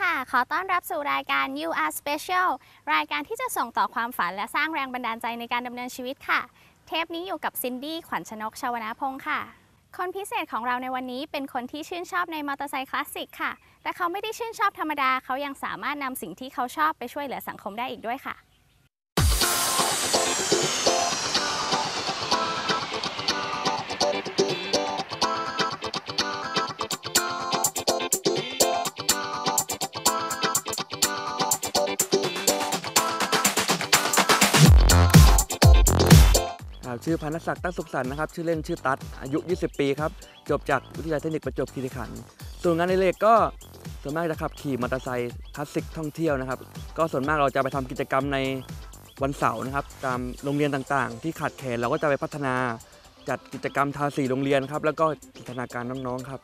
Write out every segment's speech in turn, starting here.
ค่ะ ขอต้อนรับสู่รายการ You Are Special รายการที่จะส่งต่อความฝันและสร้างแรงบันดาลใจในการดำเนินชีวิตค่ะ เทปนี้อยู่กับซินดี้ขวัญชนกชาวนาพงศ์ค่ะ คนพิเศษของเราในวันนี้เป็นคนที่ชื่นชอบในมอเตอร์ไซค์คลาสสิกค่ะและเขาไม่ได้ชื่นชอบธรรมดา เขายังสามารถนำสิ่งที่เขาชอบไปช่วยเหลือสังคมได้อีกด้วยค่ะ ชื่อพันธศักดิ์ตั้งสุขสันต์นะครับ ชื่อเล่นชื่อตัดอายุ 20 ปีครับ จบจากวิทยาลัยเทคนิคประจวบคีรีขันธ์ส่วนงานในเลกก็ส่วนมากจะขับขี่มอเตอร์ไซค์คลาสสิกท่องเที่ยวนะครับ ก็ส่วนมากเราจะไปทำกิจกรรมในวันเสาร์นะครับ ตามโรงเรียนต่างๆ ที่ขาดแคลนเราก็จะไปพัฒนาจัดกิจกรรมทาสีโรงเรียนครับ แล้วก็พัฒนาการน้องๆครับ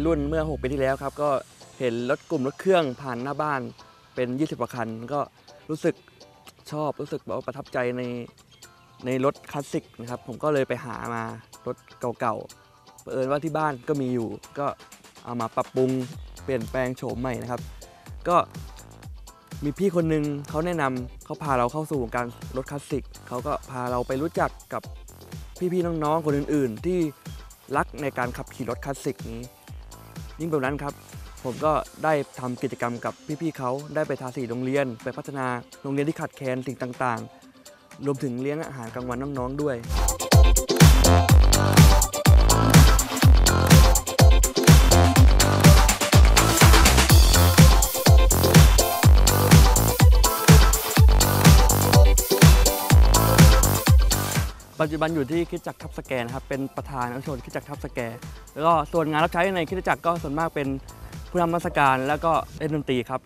ยรุ่นเมื่อ 6 ปีที่แล้วครับ ก็เห็นรถกลุ่มรถเครื่องผ่านหน้าบ้านเป็น 20กว่าคัน ก็รู้สึกชอบรู้สึกแบบว่าประทับใจในในรถคลาสสิกนะครับ ผมก็เลยไปหามารถเก่าๆเผอิญว่าที่บ้านก็มีอยู่ ก็เอามาปรับปรุงเปลี่ยนแปลงโฉมใหม่นะครับ ก็มีพี่คนหนึ่งเขาแนะนำเขาพาเราเข้าสู่วงการรถคลาสสิกเขาก็พาเราไปรู้จักกับพี่ๆน้องๆคนอื่น ๆ ที่รักในการขับขี่รถคลาสสิกนี้ ยิ่งแบบนั้นครับ ผมก็ได้ทำกิจกรรมกับพี่ๆเขาได้ไปทาสีโรงเรียน ไปพัฒนาโรงเรียนที่ขาดแคลนสิ่งต่างๆ รวมถึงเลี้ยงอาหารกลางวันน้องๆด้วย ปัจจุบันอยู่ที่คิดจักรทับสแกนะครับเป็นประธานอนุชนคิดจักรทับสแก แล้วก็ส่วนงานรับใช้ในคิดจักรก็ส่วนมากเป็นผู้นำมาสการแล้วก็เล่นดนตรีครับ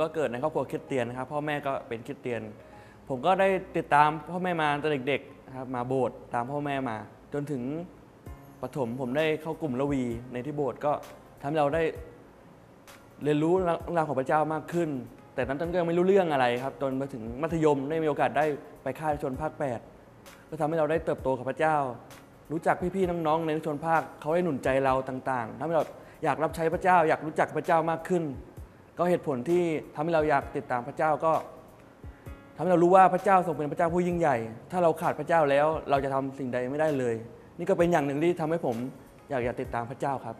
ก็เกิดในครอบครัวคริสเตียนนะครับ พ่อแม่ก็เป็นคริสเตียน ผมก็ได้ติดตามพ่อแม่มาตั้งแต่เด็กๆนะครับมาโบสถ์ตามพ่อแม่มา จนถึงปฐมผมได้เข้ากลุ่มละวีในที่โบสถ์ก็ทำให้เราได้เรียนรู้เรื่องราวของพระเจ้ามากขึ้น แต่นั้นก็ยังไม่รู้เรื่องอะไรครับจนมาถึงมัธยมได้มีโอกาสได้ไปค่ายชนภาค 8 ก็ทำให้เราได้เติบโตกับพระเจ้า รู้จักพี่ๆน้องๆในชนภาคเขาได้หนุนใจเราต่างๆทำให้เราอยากรับใช้พระเจ้า อยากรู้จักพระเจ้ามากขึ้น ก็เหตุผลที่ทำให้เราอยากติดตามพระเจ้าก็ทำให้เรารู้ว่าพระเจ้าทรงเป็นพระเจ้าผู้ยิ่งใหญ่ ถ้าเราขาดพระเจ้าแล้วเราจะทำสิ่งใดไม่ได้เลย นี่ก็เป็นอย่างหนึ่งที่ทำให้ผมอยากอยากติดตามพระเจ้าครับ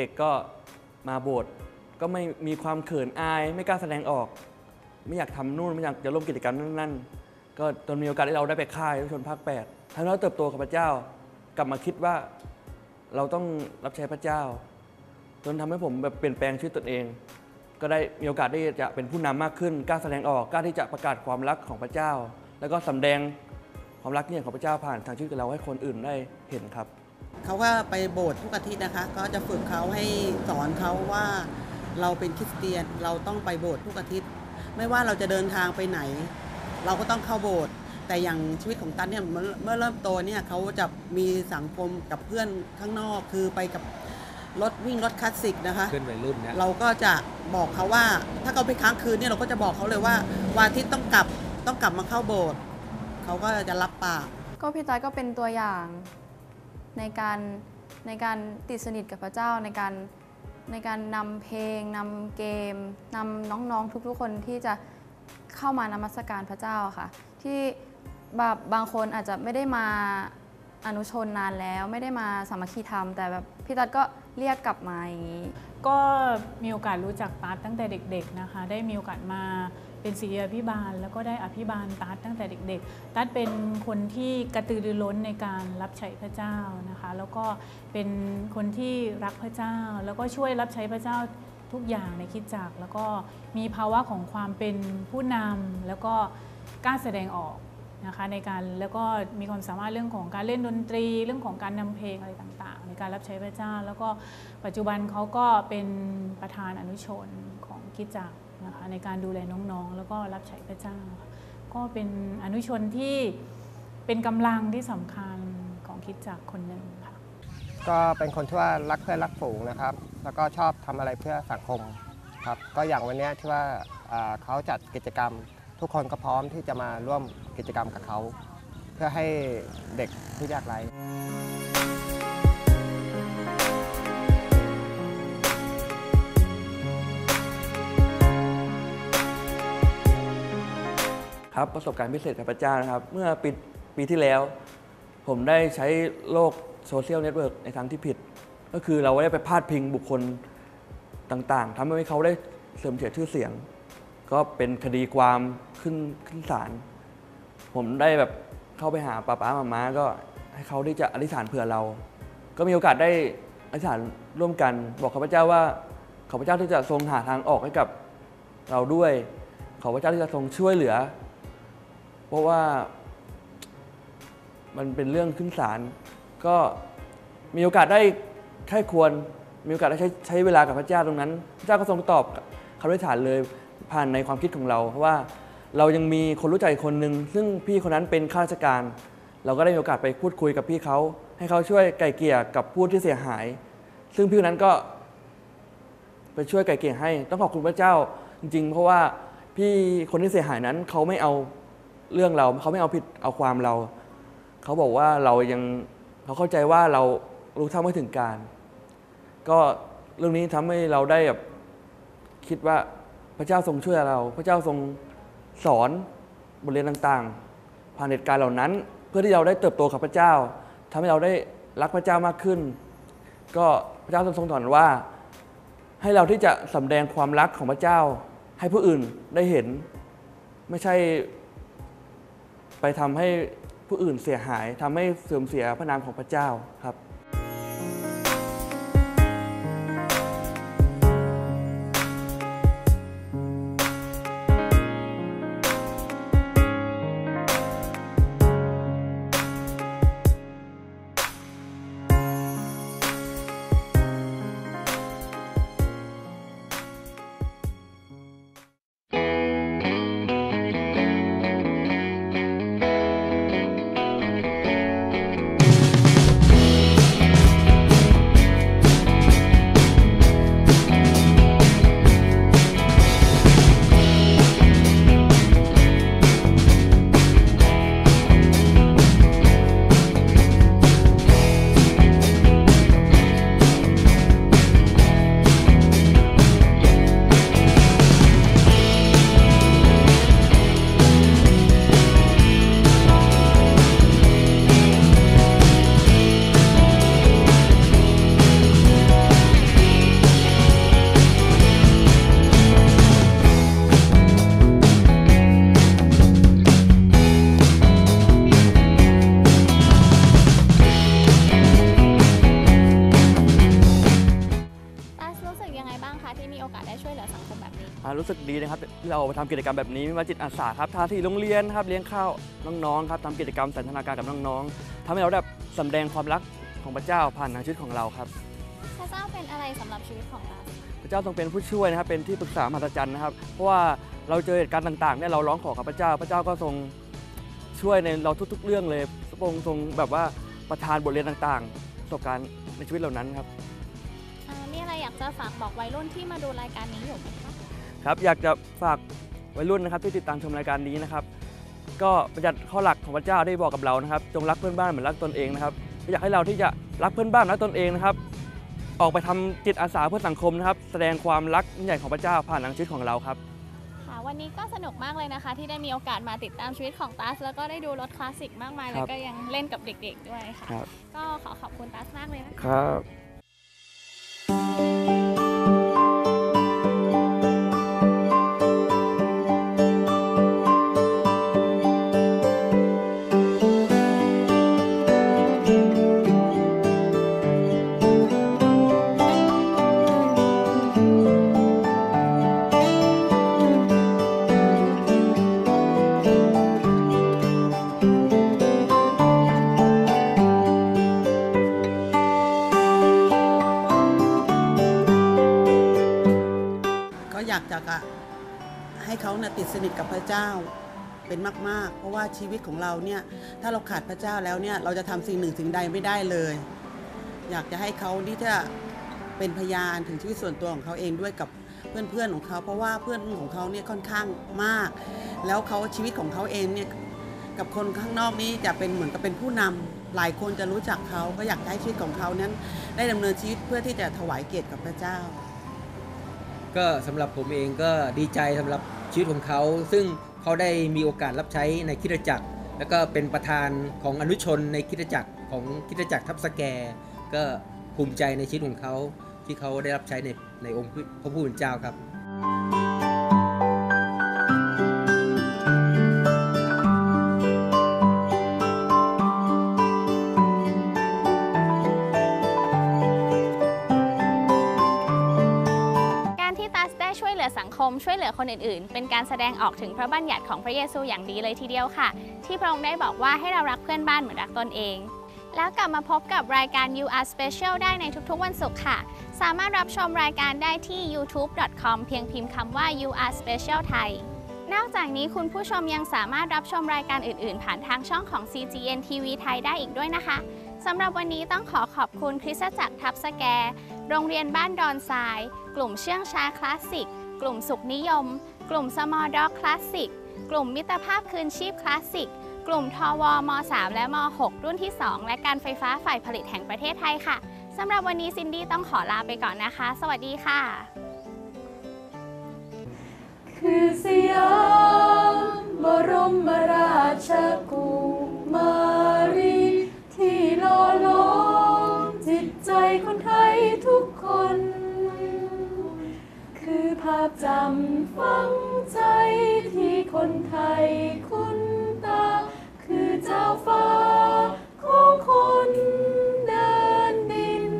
ด็กๆก็มาโบสถ์ก็ไม่มีความเขินอาย ไม่กล้าแสดงออก ไม่อยากทำนู่นไม่อยากจะร่วมกิจกรรมนั่นๆ ก็จนมีโอกาสที่เราได้ไปค่ายชนภาค8ทำให้เราเติบโตกับพระเจ้า กลับมาคิดว่าเราต้องรับใช้พระเจ้า จนทำให้ผมแบบเปลี่ยนแปลงชีวิตตนเอง ก็ได้มีโอกาสที่จะเป็นผู้นำมากขึ้นกล้าแสดงออกกล้าที่จะประกาศความรักของพระเจ้า แล้วก็สำแดงความรักเนี่ยของพระเจ้าผ่านทางชีวิตของเราให้คนอื่นได้เห็นครับ เขาก็ไปโบสถ์ทุกอาทิตย์นะคะ ก็จะฝึกเขาให้สอนเขาว่าเราเป็นคริสเตียนเราต้องไปโบสถ์ทุกอาทิตย์ ไม่ว่าเราจะเดินทางไปไหน เราก็ต้องเข้าโบสถ์แต่อย่างชีวิตของตันเนี่ยเมื่อเมื่อเริ่มโตเนี่ยเขาจะมีสังคมกับเพื่อนข้างนอกคือไปกับรถวิ่งรถคลาสสิกนะคะเพื่อนวัยรุ่นเนี่ยเราก็จะบอกเขาว่า ถ้าเขาไปค้างคืนเนี่ยเราก็จะบอกเขาเลยว่าวันอาทิตย์ต้องกลับต้องกลับมาเข้าโบสถ์เขาก็จะรับปากก็พี่ต้อยก็เป็นตัวอย่าง ในการในการติดสนิทกับพระเจ้าในการในการนำเพลงนำเกมนำน้องๆทุกๆคนที่จะเข้ามานมัสการพระเจ้าค่ะ ที่แบบบางคนอาจจะไม่ได้มาอนุชนนานแล้วไม่ได้มาสามัคคีธรรม แต่แบบพี่ตัดก็เรียกกลับมาอย่างนี้ ก็มีโอกาสรู้จักตั๊ดตั้งแต่เด็ก ๆนะคะ ได้มีโอกาสมา เป็นศิษยาพิบาล แล้วก็ได้อภิบาลตัดตั้งแต่เด็ก ๆ ตัดเป็นคนที่กระตือรือร้นในการรับใช้พระเจ้านะคะ แล้วก็เป็นคนที่รักพระเจ้า แล้วก็ช่วยรับใช้พระเจ้าทุกอย่างในคิดจักแล้วก็มีภาวะของความเป็นผู้นำแล้วก็กล้าแสดงออกนะคะในการแล้วก็มีความสามารถเรื่องของการเล่นดนตรี เรื่องของการนำเพลงอะไรต่างๆ ในการรับใช้พระเจ้า แล้วก็ปัจจุบันเขาก็เป็นประธานอนุชนของคิดจักร นะคะในการดูแลน้องๆ แล้วก็รับใช้พระเจ้า ก็เป็นอนุชนที่เป็นกำลังที่สำคัญของคิดจักคนหนึ่งค่ะก็เป็นคนที่ว่ารักเพื่อนรักฝูงนะครับ แล้วก็ชอบทำอะไรเพื่อสังคมครับก็อย่างวันนี้ที่ว่าเขาจัดกิจกรรม ทุกคนก็พร้อมที่จะมาร่วมกิจกรรมกับเขา เพื่อให้เด็กผู้ยากไร้ ครับประสบการณ์พิเศษกับพระเจ้านะครับ เมื่อปีปีที่แล้ว ผมได้ใช้โลกโซเชียลเน็ตเวิร์กในทางที่ผิด ก็คือเราได้ไปพาดพิงบุคคลต่างๆทำให้เขาได้เสื่อมเสียชื่อเสียง ก็เป็นคดีความขึ้นขึ้นศาลผมได้แบบเข้าไปหาป้าป้ามาม้าก็ให้เขาที่จะอธิษฐานเผื่อเรา ก็มีโอกาสได้อธิษฐานร่วมกัน บอกข้าพเจ้าว่าข้าพเจ้าที่จะทรงหาทางออกให้กับเราด้วยข้าพเจ้าที่จะทรงช่วยเหลือ เพราะว่ามันเป็นเรื่องขึ้นศาลก็มีโอกาสได้ใค่ควรมีโอกาสได้ใช้ใช้เวลากับพระเจ้าตรงนั้น พระเจ้าก็ทรงตอบคำอธิษฐานเลยผ่านในความคิดของเรา เพราะว่าเรายังมีคนรู้ใจคนหนึ่งซึ่งพี่คนนั้นเป็นข้าราชการ เราก็ได้มีโอกาสไปพูดคุยกับพี่เขาให้เขาช่วยไกล่เกลี่ยกับผู้ที่เสียหาย ซึ่งพี่คนนั้นก็ไปช่วยไกล่เกลี่ยให้ ต้องขอบคุณพระเจ้าจริง ๆ เพราะว่าพี่คนที่เสียหายนั้นเขาไม่เอา เรื่องเราเขาไม่เอาผิดเอาความเรา เขาบอกว่าเรายังเขาเข้าใจว่าเรารู้เท่าไม่ถึงการ ก็เรื่องนี้ทำให้เราได้แบบคิดว่าพระเจ้าทรงช่วยเรา พระเจ้าทรงสอนบทเรียนต่างๆ ผ่านเหตุการณ์เหล่านั้น เพื่อที่เราได้เติบโตกับพระเจ้าทำให้เราได้รักพระเจ้ามากขึ้น ก็พระเจ้าทรงสอนว่า ให้เราที่จะสำแดงความรักของพระเจ้า ให้ผู้อื่นได้เห็น ไม่ใช่ ไปทำให้ผู้อื่นเสียหายทำให้เสื่อมเสียพระนามของพระเจ้าครับ สึกดีนะครับที่เราทำกิจกรรมแบบนี้ไม่ว่าจิตอาสาครับทาที่โรงเรียนครับเลี้ยงข้าวน้องๆครับทำกิจกรรมสันทนาการกับน้องๆทำให้เราได้สำแดงความรักของพระเจ้าผ่านทางชีวิตของเราครับ พระเจ้าเป็นอะไรสำหรับชีวิตของเรา พระเจ้าทรงเป็นผู้ช่วยนะครับเป็นที่ปรึกษามหัศจรรย์นะครับ เพราะว่าเราเจอเหตุการณ์ต่างๆเนี่ยเราร้องขอกับพระเจ้า พระเจ้าก็ทรงช่วยในเราทุก ๆ เรื่องเลยพระองค์ทรงแบบว่าประทานบทเรียนต่างๆประสบการณ์ในชีวิตเหล่านั้นครับอ่ามีอะไรอยากจะฝากบอกวัยรุ่นที่มาดูรายการนี้อยู่ไหมคะ ครับอยากจะฝากวัยรุ่นนะครับที่ติดตามชมรายการนี้นะครับ ก็ประจัดข้อหลักของพระเจ้าได้บอกกับเรานะครับ จงรักเพื่อนบ้านเหมือนรักตนเองนะครับอยากให้เราที่จะรักเพื่อนบ้านรักตนเองนะครับ ออกไปทำจิตอาสาเพื่อสังคมนะครับ แสดงความรักยิ่งใหญ่ของพระเจ้าผ่านทางชีวิตของเราครับค่ะวันนี้ก็สนุกมากเลยนะคะ ที่ได้มีโอกาสมาติดตามชีวิตของตัสแล้วก็ได้ดูรถคลาสสิกมากมาย แล้วก็ยังเล่นกับเด็ก ๆ ด้วยค่ะครับก็ขอขอบคุณตัสมากเลยนะคะครับ ติดสนิทกับพระเจ้าเป็นมาก ๆ เพราะว่าชีวิตของเราเนี่ยถ้าเราขาดพระเจ้าแล้วเนี่ยเราจะทำสิ่งหนึ่งสิ่งใดไม่ได้เลย อยากจะให้เขาที่จะเป็นพยานถึงชีวิตส่วนตัวของเขาเองด้วยกับเพื่อนๆของเขา เพราะว่าเพื่อนของเขาเนี่ยค่อนข้างมาก แล้วเขาชีวิตของเขาเองเนี่ยกับคนข้างนอกนี้จะเป็นเหมือนกับเป็นผู้นำหลายคนจะรู้จักเขาก็อยากให้ชีวิตของเขานั้น ได้ดำเนินชีวิตเพื่อที่จะถวายเกียรติกับพระเจ้า ก็สำหรับผมเองก็ดีใจสำหรับ ชีวิตของเขา ซึ่งเขาได้มีโอกาสรับใช้ในคิดจักร แล้วก็เป็นประธานของอนุชนในคิดจักรของคิดจักรทับสแก ก็ภูมิใจในชีวิตของเขาที่เขาได้รับใช้ในในองค์พระผู้เป็นเจ้าครับ ช่วยเหลือคนอื่นๆ เป็นการแสดงออกถึงพระบัญญัติของพระเยซูอย่างดีเลยทีเดียวค่ะ ที่พระองค์ได้บอกว่าให้เรารักเพื่อนบ้านเหมือนรักตนเอง แล้วกลับมาพบกับรายการ You Are Special ได้ในทุกๆ วันศุกร์ค่ะ สามารถรับชมรายการได้ที่ youtube.com เพียงพิมพ์คำว่า You Are Special ไทยนอกจากนี้คุณผู้ชมยังสามารถรับชมรายการอื่นๆ ผ่านทางช่องของ CGN TV ไทยได้อีกด้วยนะคะสำหรับวันนี้ต้องขอขอบคุณคริสตจักรทับสแก โรงเรียนบ้านดอนทราย กลุ่มเชื่องช้าคลาสสิก กลุ่มสุขนิยม กลุ่มสมอด็อกคลาสสิก กลุ่มมิตรภาพคืนชีพคลาสสิก กลุ่มทวม 3 และม 6 รุ่นที่ 2 และการไฟฟ้าฝ่ายผลิตแห่งประเทศไทยค่ะสำหรับวันนี้ซินดี้ต้องขอลาไปก่อนนะคะ สวัสดีค่ะ คือสยามบรมราชกุมารี ที่หล่อหลอมจิตใจคนไทยาพจำฝังใจที่คนไทยคุ้นตา คือเจ้าฟ้าของคนเดินดิน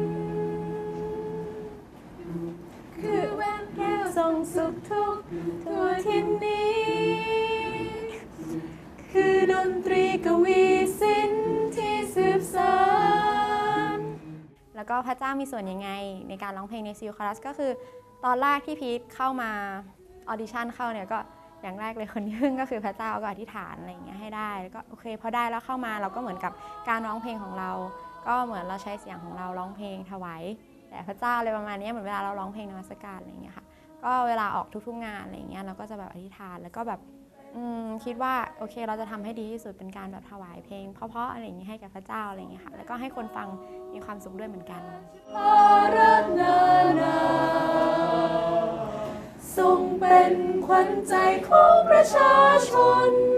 คือแว่นแก้วทรงสุขทุกทั่วทินนี้ คือดนตรีกวีสินที่สืบสานแล้วก็พระเจ้ามีส่วนยังไง ในการร้องเพลงในซิลคอรัสก็คือ ตอนแรกที่พีทเข้ามาออดิชั่นเข้าเนี่ยก็อย่างแรกเลยคนที่พึ่งก็คือพระเจ้าก็อธิษฐานอะไรอย่างเงี้ยให้ได้แล้วก็โอเคพอได้แล้วเข้ามาเราก็เหมือนกับการร้องเพลงของเรา ก็เหมือนเราใช้เสียงของเราร้องเพลงถวายแต่พระเจ้าอะไรประมาณนี้เหมือนเวลาเราร้องเพลงนมัสการอะไรอย่างเงี้ยค่ะก็เวลาออกทุกๆงานอะไรอย่างเงี้ยเราก็จะแบบอธิษฐานแล้วก็แบบคิดว่าโอเคเราจะทำให้ดีที่สุดเป็นการแบบถวายเพลง เพราะๆอะไรอย่างเงี้ยให้กับพระเจ้าอะไรอย่างเงี้ยค่ะแล้วก็ให้คนฟังมีความสุขด้วยเหมือนกัน วัญใจของประชาชน